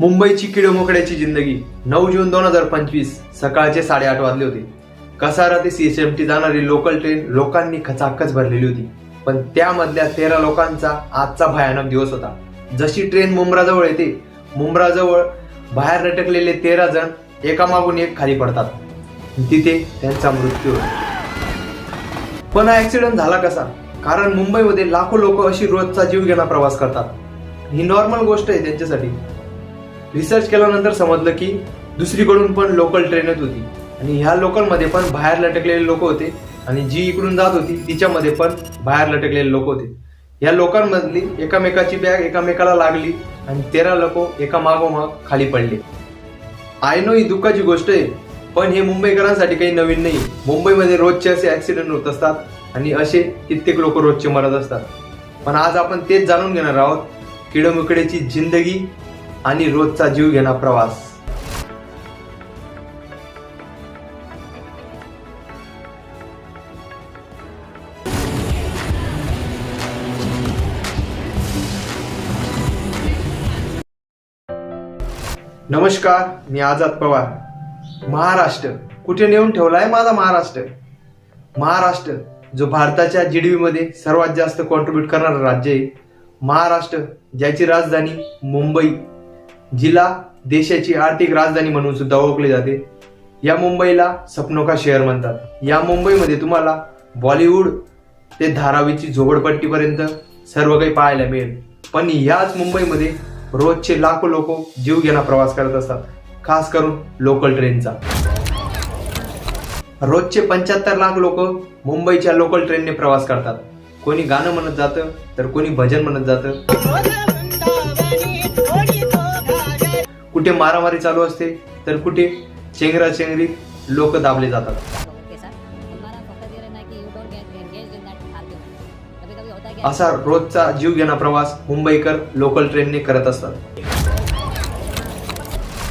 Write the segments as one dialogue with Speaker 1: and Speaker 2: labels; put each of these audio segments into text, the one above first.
Speaker 1: मुंबईची किडोमोकड्याची जिंदगी. नऊ जून दोन हजार पंचवीस सकाळचे साडेआठ वाजले होते. कसारा ते सीएसएमटी जाणारी लोकल ट्रेन लोकांनी खचाखच भरलेली होती. पण त्यामधल्या तेरा लोकांचा आजचा भयानक दिवस होता. जशी ट्रेन मुंब्राजवळ येते मुंब्राजवळ बाहेर लटकलेले तेरा जण एकामागून एक खाली पडतात. तिथे त्यांचा मृत्यू होतो. पण हा ऍक्सिडेंट झाला कसा? कारण मुंबईमध्ये लाखो लोक अशी रोजचा जीव घेणा प्रवास करतात. ही नॉर्मल गोष्ट आहे त्यांच्यासाठी. रिसर्च केल्यानंतर समजलं की दुसरीकडून पण लोकल ट्रेन येत होती. आणि ह्या लोकलमध्ये पण बाहेर लटकलेले लोक होते. आणि जी इकडून जात होती तिच्यामध्ये पण बाहेर लटकलेले लोक होते. या लोकांमधली एकामेकाची बॅग एकामेकाला लागली आणि तेरा लोक एका मागोमाग खाली पडले. आय नो ही दुःखाची गोष्ट आहे पण हे मुंबईकरांसाठी काही नवीन नाही. मुंबईमध्ये रोजचे असे ऍक्सिडेंट होत असतात आणि असे कित्येक लोक रोजचे मरत असतात. पण आज आपण तेच जाणून घेणार आहोत. किडमुकड्याची जिंदगी आणि रोजचा जीव घेणा प्रवास. नमस्कार मी आझाद पवार. महाराष्ट्र कुठे नेऊन ठेवलाय माझा महाराष्ट्र? महाराष्ट्र जो भारताच्या जी डी मध्ये सर्वात जास्त कॉन्ट्रीब्यूट करणारं राज्य आहे. महाराष्ट्र ज्याची राजधानी मुंबई. जिला देशाची आर्थिक राजधानी म्हणून सुद्धा ओळखले जाते. या मुंबईला सपनो का शहर म्हणतात. या मुंबईमध्ये तुम्हाला बॉलिवूड ते धारावीची झोपडपट्टीपर्यंत सर्व काही पाहायला मिळेल. पण याच मुंबईमध्ये रोजचे लाखो लोक जीव घेणा प्रवास करत असतात. खास करून लोकल ट्रेनचा रोजचे पंच्याहत्तर लाख लोक मुंबईच्या लोकल ट्रेनने प्रवास करतात. कोणी गाणं म्हणत जातं तर कोणी भजन म्हणत जातं. कुठे मारामारी चालू असते तर कुठे चेंगरा चेंगरीत लोक दाबले जातात. असा रोजचा जीव घेणा प्रवास मुंबईकर लोकल ट्रेनने करत असतात.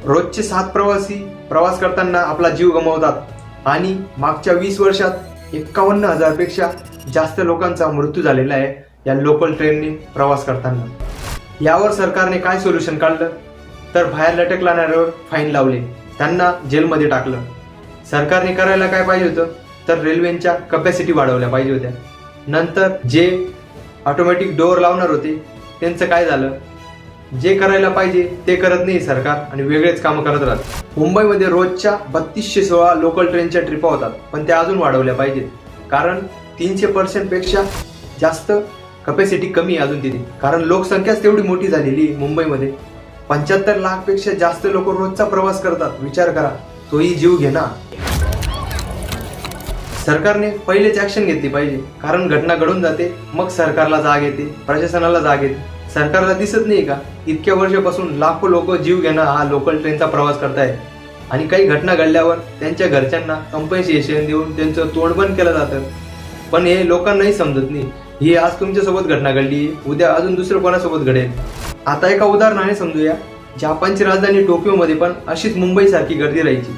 Speaker 1: रोजचे सात प्रवासी प्रवास करताना आपला जीव गमावतात आणि मागच्या वीस वर्षात एक्कावन्न हजारपेक्षा जास्त लोकांचा मृत्यू झालेला आहे या लोकल ट्रेनने प्रवास करताना. यावर सरकारने काय सोल्युशन काढलं? तर बाहेर लटकलाणाऱ्यावर फाईन लावले. त्यांना जेलमध्ये टाकलं. सरकारने करायला काय पाहिजे होतं? तर रेल्वेच्या कपॅसिटी वाढवल्या पाहिजे होत्या. नंतर जे ऑटोमॅटिक डोअर लावणार होते त्यांचं काय झालं? जे करायला पाहिजे ते करत नाही सरकार आणि वेगळेच कामं करत राहत मुंबईमध्ये रोजच्या बत्तीसशे सोळा लोकल ट्रेनच्या ट्रिपा होतात पण त्या अजून वाढवल्या पाहिजेत. कारण तीनशे पर्सेंटपेक्षा जास्त कपॅसिटी कमी आहे अजून तिथे. कारण लोकसंख्याच तेवढी मोठी झालेली मुंबईमध्ये. पंच्याहत्तर लाखपेक्षा जास्त लोक रोजचा प्रवास करतात. विचार करा. तोही जीव घे ना. सरकारने पहिलेच ऍक्शन घेतली पाहिजे. कारण घटना घडून जाते मग सरकारला जाग येते प्रशासनाला जाग येते. सरकारला दिसत नाही का? इतक्या वर्षापासून लाखो लोक जीव घेणं हा लोकल ट्रेनचा प्रवास करतायत. आणि काही घटना घडल्यावर त्यांच्या घरच्यांना कंपन्सेशन देऊन त्यांचं तोंड बंद केलं जातं. पण हे लोकांनाही समजत नाही. ही आज तुमच्यासोबत घटना घडली उद्या अजून दुसरं कोणासोबत घडेल? आता एका उदाहरणाने समजूया जपानची राजधानी टोकियोमध्ये पण अशीच मुंबईसारखी गर्दी राहायची.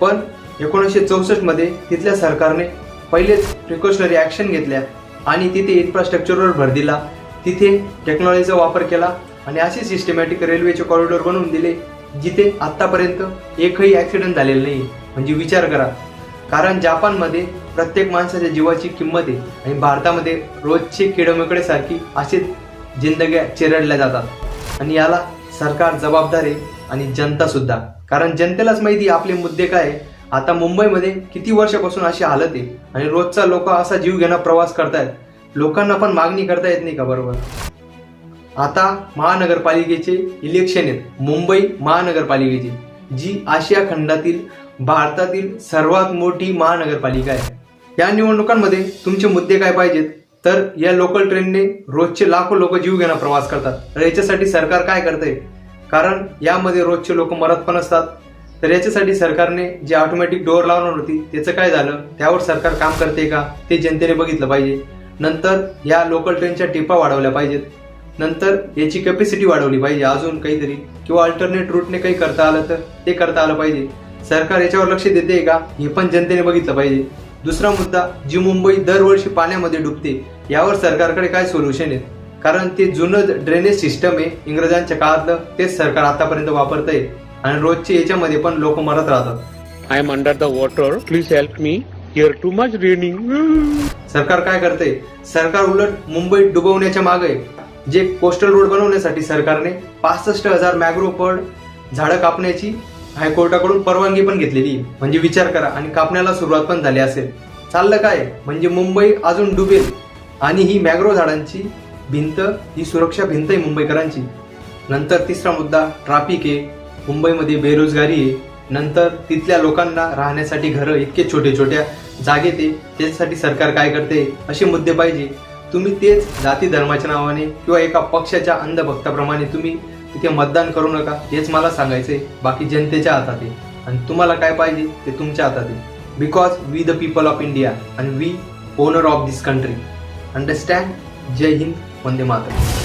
Speaker 1: पण एकोणीसशे चौसष्टमध्ये तिथल्या सरकारने पहिलेच प्रिकॉशनरी ॲक्शन घेतल्या आणि तिथे इन्फ्रास्ट्रक्चरवर भर दिला. तिथे टेक्नॉलॉजीचा वापर केला आणि असे सिस्टमॅटिक रेल्वेचे कॉरिडॉर बनवून दिले जिथे आत्तापर्यंत एकही ॲक्सिडेंट झालेला नाही म्हणजे विचार करा. कारण जपानमध्ये प्रत्येक माणसाच्या जीवाची किंमत आहे आणि भारतामध्ये रोजचे किडोमेकडे सारखी असेच जिंदग्या चिरडल्या जातात. आणि याला सरकार जबाबदार आहे आणि जनता सुद्धा. कारण जनतेलाच माहिती आहे आपले मुद्दे काय आता मुंबईमध्ये किती वर्षापासून अशी हालत आहे आणि रोजचा लोक असा जीव घेणा प्रवास करतायत. लोकांना पण मागणी करता येत नाही का बरोबर? आता महानगरपालिकेचे इलेक्शन आहेत. मुंबई महानगरपालिकेची. जी आशिया खंडातील भारतातील सर्वात मोठी महानगरपालिका आहे. या निवडणुकांमध्ये तुमचे मुद्दे काय पाहिजेत? तर या लोकल ट्रेनने रोजचे लाखो लोक जीव घेणं प्रवास करतात. तर याच्यासाठी सरकार काय करते कारण यामध्ये रोजचे लोक मरत पण असतात. तर याच्यासाठी सरकारने जे ऑटोमॅटिक डोअर लावणार होती त्याचं काय झालं? त्यावर सरकार काम करते का? ते जनतेने बघितलं पाहिजे. नंतर या लोकल ट्रेनच्या टिपा वाढवल्या पाहिजेत. नंतर याची कॅपॅसिटी वाढवली पाहिजे अजून काहीतरी. किंवा अल्टरनेट रूटने काही करता आलं तर ते करता आलं पाहिजे. सरकार याच्यावर लक्ष देते का? हे पण जनतेने बघितलं पाहिजे. दुसरा मुद्दा जी मुंबई दरवर्षी पाण्यामध्ये डुबते यावर सरकारकडे काय सोल्युशन आहेत कारण ते जुनं ड्रेनेज सिस्टम आहे इंग्रजांच्या काळातलं तेच सरकार आतापर्यंत वापरतंय आणि रोजचे याच्यामध्ये पण लोक मरत राहतात
Speaker 2: I am under the water. Please help me. Here too much raining.
Speaker 1: सरकार काय करते सरकार उलट मुंबई डुबवण्याच्या मागे जे कोस्टल रोड बनवण्यासाठी सरकारने पासष्ट हजार मॅग्रो पड झाडं कापण्याची हायकोर्टाकडून परवानगी पण घेतलेली. म्हणजे विचार करा आणि कापण्याला सुरुवात पण झाली असेल. चाललं काय? म्हणजे मुंबई अजून डुबेल. आणि ही मॅग्रो झाडांची भिंत ही सुरक्षा भिंत आहे मुंबईकरांची. नंतर तिसरा मुद्दा ट्राफिक आहे. मुंबईमध्ये बेरोजगारी आहे. नंतर तिथल्या लोकांना राहण्यासाठी घरं इतके छोटे छोट्या जागेत आहे. त्याच्यासाठी सरकार काय करते? असे मुद्दे पाहिजे. तुम्ही तेच जाती धर्माच्या नावाने किंवा एका पक्षाच्या अंधभक्ताप्रमाणे तुम्ही तिथे मतदान करू नका हेच मला सांगायचंय. बाकी जनतेच्या हातात आहे आणि तुम्हाला काय पाहिजे ते तुमच्या हातात आहे because we the people of India and we owner of this country understand Jai Hind Vande Mataram